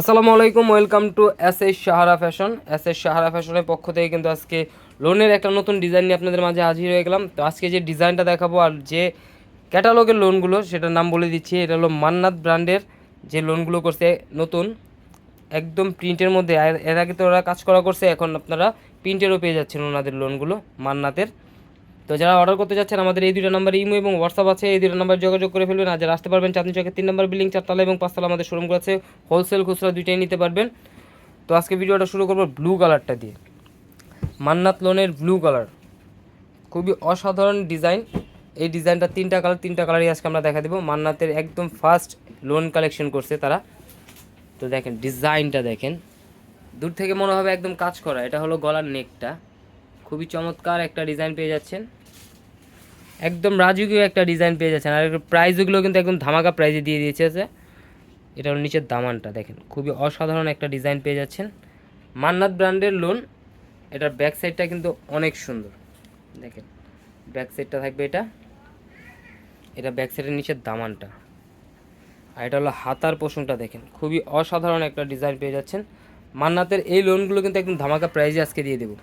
আসসালামু আলাইকুম, welcome to S S Sahara fashion. S S Sahara ফ্যাশনের পক্ষ থেকে কিন্তু আজকে লোনের একটা নতুন ডিজাইন নিয়ে আপনাদের মাঝে হাজির হয়ে গেলাম। তো আজকে যে ডিজাইনটা দেখাবো আর যে ক্যাটালগের লোনগুলো, সেটার নাম বলে দিচ্ছি, এটা হলো মান্নাত ব্র্যান্ডের যে লোনগুলো করছে নতুন। একদম প্রিন্টের মধ্যে এর আগে তো ওরা কাজ করা করছে, এখন আপনারা প্রিন্টেরও পেয়ে যাচ্ছেন ওনাদের লোনগুলো, মান্নাতের। তো যারা অর্ডার করতে যাচ্ছেন, আমাদের এই দুটো নাম্বার ইমো এবং হোয়াটসঅ্যাপ আছে, এই দুটো নাম্বার যোগাযোগ করে ফেলবেন। আর যারা আসতে পারবেন চাঁদনি চকের তিন নম্বর বিল্ডিং চারতলা এবং পাঁচতলা আমাদের শোরুমগুলো আছে হোলসেল খুচরা দুইটাই নিতে পারবেন। তো আজকে ভিডিওটা শুরু করব ব্লু কালারটা দিয়ে। মান্নাত লোনের ব্লু কালার খুবই অসাধারণ ডিজাইন এই ডিজাইনটা তিনটা কালার তিনটা কালারই আজকে আমরা দেখা দেবো। মান্নাতের একদম ফার্স্ট লোন কালেকশন করছে তারা। তো দেখেন ডিজাইনটা দেখেন। দূর থেকে মনে হবে একদম কাজ করা। এটা হলো গলার নেকটা খুবই চমৎকার একটা ডিজাইন পেয়ে যাচ্ছেন। একদম রাজকীয় একটা ডিজাইন পেয়ে যাচ্ছেন। আর প্রাইসগুলো কিন্তু একদম ধামাকা প্রাইজে দিয়ে দিয়েছে এটা হলো নিচের দামানটা, দেখেন। খুবই অসাধারণ একটা ডিজাইন পেয়ে যাচ্ছেন। মান্নাত ব্র্যান্ডের লোন এটার ব্যাক সাইডটা কিন্তু অনেক সুন্দর। দেখেন ব্যাক সাইডটা থাকবে এটা। এটা ব্যাক সাইডের নিচের দামানটা। আর এটা হলো হাতার পোষণটা, দেখেন। খুবই অসাধারণ একটা ডিজাইন পেয়ে যাচ্ছেন। মান্নাতের এই লোনগুলো কিন্তু একদম ধামাকা প্রাইজে আজকে দিয়ে দেবো।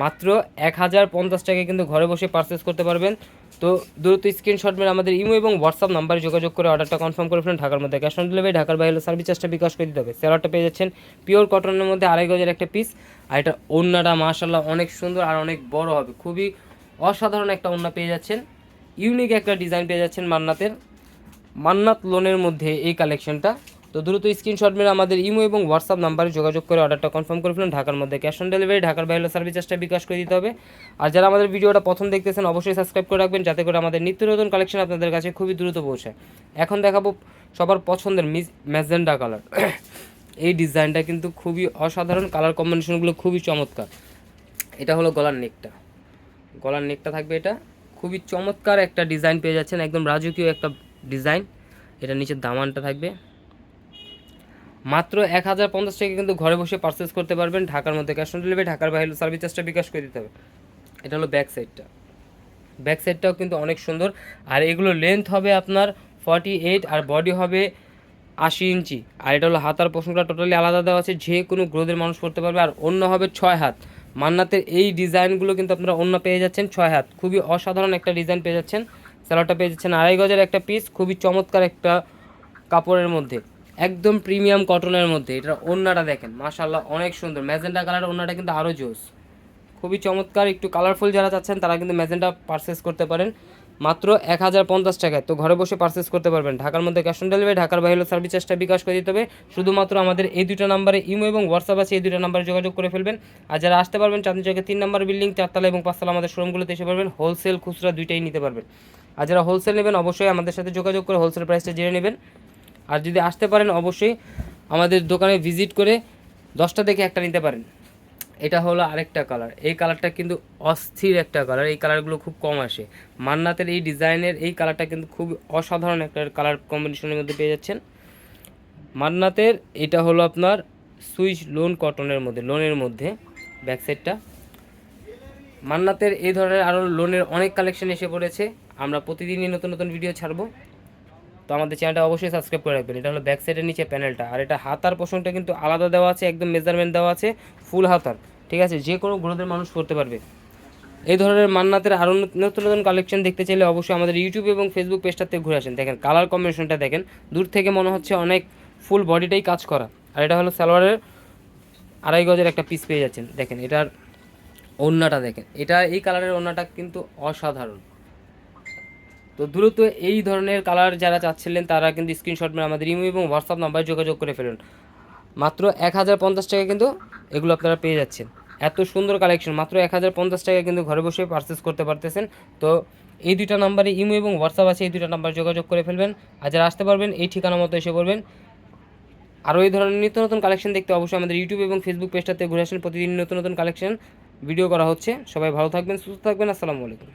মাত্র এক হাজার পঞ্চাশ টাকায় কিন্তু ঘরে বসে পারচেস করতে পারবেন। তো দ্রুত স্ক্রিনশট মেরে আমাদের ইমো এবং হোয়াটসঅ্যাপ নাম্বারে যোগাযোগ করে অর্ডারটা কনফার্ম করে ফেলেন ঢাকার মধ্যে। ক্যাশ অন ডেলিভারি ঢাকার বাইরে সার্ভিস চার্জটা বিকাশ করে দিতে হবে। স্যালাডটা পেয়ে যাচ্ছেন পিওর কটনের মধ্যে আড়াই গজের একটা পিস আর এটা ওড়নাটা মাশাল্লাহ অনেক সুন্দর আর অনেক বড় হবে। খুবই অসাধারণ একটা ওড়না পেয়ে যাচ্ছেন। ইউনিক একটা ডিজাইন পেয়ে যাচ্ছেন মান্নাতের। মান্নাত লোনের মধ্যে এই কালেকশনটা তো দ্রুত স্ক্রিনশট মেরে আমাদের ইমো এবং হোয়াটসঅ্যাপ নাম্বারে যোগাযোগ করে অর্ডারটা কনফার্ম করে ফেলুন ঢাকার মধ্যে ক্যাশ অন ডেলিভারি, ঢাকার বাইরে সার্ভিস চার্জটা বিকাশ করে দিতে হবে। আর যারা আমাদের ভিডিওটা প্রথম দেখতেছেন, অবশ্যই সাবস্ক্রাইব করে রাখবেন যাতে করে আমাদের নিত্য নতুন কালেকশন আপনাদের কাছে খুবই দ্রুত পৌঁছায় এখন দেখাবো সবার পছন্দের মিস ম্যাজেন্ডা কালার। এই ডিজাইনটা কিন্তু খুবই অসাধারণ, কালার কম্বিনেশনগুলো খুবই চমৎকার। এটা হলো গলার নেকটা। গলার নেকটা থাকবে এটা। খুবই চমৎকার একটা ডিজাইন পেয়ে যাচ্ছেন, একদম রাজকীয় একটা ডিজাইন। এটা নিচের দামানটা থাকবে। মাত্র এক হাজার পঞ্চাশ টাকা কিন্তু ঘরে বসে পারচেস করতে পারবেন। ঢাকার মধ্যে ক্যাশ অন ডেলিভারি ঢাকার বাইরে সার্ভিস চার্জটা বিকাশ করে দিতে হবে। এটা হলো ব্যাক সাইডটা ব্যাক সাইডটাও কিন্তু অনেক সুন্দর। আর এগুলো লেন্থ হবে আপনার ফর্টি এইট আর বডি হবে আশি ইঞ্চি। আর এটা হলো হাতার পোষণটা টোটালি আলাদা দেওয়া আছে। যে কোনো গ্রোদের মানুষ করতে পারবে। আর অন্য হবে ছয় হাত। মান্নাতের এই ডিজাইনগুলো কিন্তু আপনারা অন্য পেয়ে যাচ্ছেন ছয় হাত। খুবই অসাধারণ একটা ডিজাইন পেয়ে যাচ্ছেন। স্যালোটা পেয়ে যাচ্ছেন আড়াই গজের একটা পিস খুবই চমৎকার একটা কাপড়ের মধ্যে। একদম প্রিমিয়াম কটনের মধ্যে। এটা ওন্নাটা দেখেন মাশাল্লাহ অনেক সুন্দর। ম্যাজেন্টা কালার ওন্নাটা কিন্তু আরও জোস। খুবই চমৎকার, একটু কালারফুল যারা চাচ্ছেন, তারা কিন্তু ম্যাজেন্টা পারচেস করতে পারেন। মাত্র এক হাজার পঞ্চাশ টাকায়। তো ঘরে বসে পারচেস করতে পারবেন। ঢাকার মধ্যে ক্যাশ অন ডেলিভারি ঢাকার বাইরে সার্ভিস চার্জটা বিকাশ করে দিতে হবে। শুধুমাত্র আমাদের এই দুটো নাম্বারে ইমো এবং হোয়াটসঅ্যাপ আছে, এই দুটো নাম্বারে যোগাযোগ করে ফেলবেন। আর যারা আসতে পারবেন চাঁদনি চকের তিন নাম্বার বিল্ডিং চারতলা এবং পাঁচতলা আমাদের শোরুমগুলোতে এসে পারবেন। হোলসেল খুচরা দুইটাই নিতে পারবেন। আর যারা হোলসেল নেবেন, অবশ্যই আমাদের সাথে যোগাযোগ করে হোলসেল প্রাইসটা জেনে নেবেন। আর যদি আসতে পারেন, অবশ্যই আমাদের দোকানে ভিজিট করে দশটা থেকে একটা নিতে পারেন। এটা হলো আরেকটা কালার এই কালারটা কিন্তু অস্থির একটা কালার এই কালারগুলো খুব কম আসে। মান্নাতের এই ডিজাইনের এই কালারটা কিন্তু খুব অসাধারণ একটা কালার কম্বিনেশনের মধ্যে পেয়ে যাচ্ছেন। মান্নাতের এটা হলো আপনার সুইচ লোন কটনের মধ্যে, লোনের মধ্যে ব্যাক সাইডটা মান্নাতের এই ধরনের আরও লোনের অনেক কালেকশন এসে পড়েছে। আমরা প্রতিদিনই নতুন নতুন ভিডিও ছাড়বো। তো আমাদের চ্যানেলটা অবশ্যই সাবস্ক্রাইব করে রাখবেন। এটা হলো ব্যাক সাইডের নিচে প্যানেলটা আর এটা হাতার পোষণটা কিন্তু আলাদা দেওয়া আছে, একদম মেজারমেন্ট দেওয়া আছে ফুল হাতার। ঠিক আছে? যে কোনো গ্রোথের মানুষ করতে পারবে। এই ধরনের মান্নাতের আরও নতুন নতুন কালেকশন দেখতে চাইলে অবশ্যই আমাদের ইউটিউব এবং ফেসবুক পেজটাতে ঘুরে আসেন। দেখেন কালার কম্বিনেশনটা দেখেন। দূর থেকে মনে হচ্ছে অনেক ফুল বডিটাই কাজ করা। আর এটা হলো সালোয়ারের আড়াই গজের একটা পিস পেয়ে যাচ্ছেন। দেখেন, এটার ওড়নাটা দেখেন। এটা এই কালারের ওড়নাটা কিন্তু অসাধারণ। তো দ্রুত এই ধরনের কালার যারা চাচ্ছিলেন, তারা কিন্তু স্ক্রিনশট মেরে আমাদের ইমো এবং হোয়াটসঅ্যাপ নাম্বারে যোগাযোগ করে ফেলুন। মাত্র এক হাজার পঞ্চাশ টাকা কিন্তু এগুলো আপনারা পেয়ে যাচ্ছেন। এত সুন্দর কালেকশন মাত্র এক হাজার পঞ্চাশ টাকা কিন্তু ঘরে বসে পারচেস করতে পারতেছেন। তো এই দুইটা নাম্বারে ইমো এবং হোয়াটসঅ্যাপ আছে, এই দুইটা নাম্বারে যোগাযোগ করে ফেলবেন। আর যারা আসতে পারবেন, এই ঠিকানা মতো এসে পড়বেন। আরও এই ধরনের নিত্য নতুন কালেকশন দেখতে অবশ্যই আমাদের ইউটিউব এবং ফেসবুক পেজটাতে ঘুরে আসেন। প্রতিদিন নতুন নতুন কালেকশন ভিডিও করা হচ্ছে। সবাই ভালো থাকবেন, সুস্থ থাকবেন। আসসালামু আলাইকুম।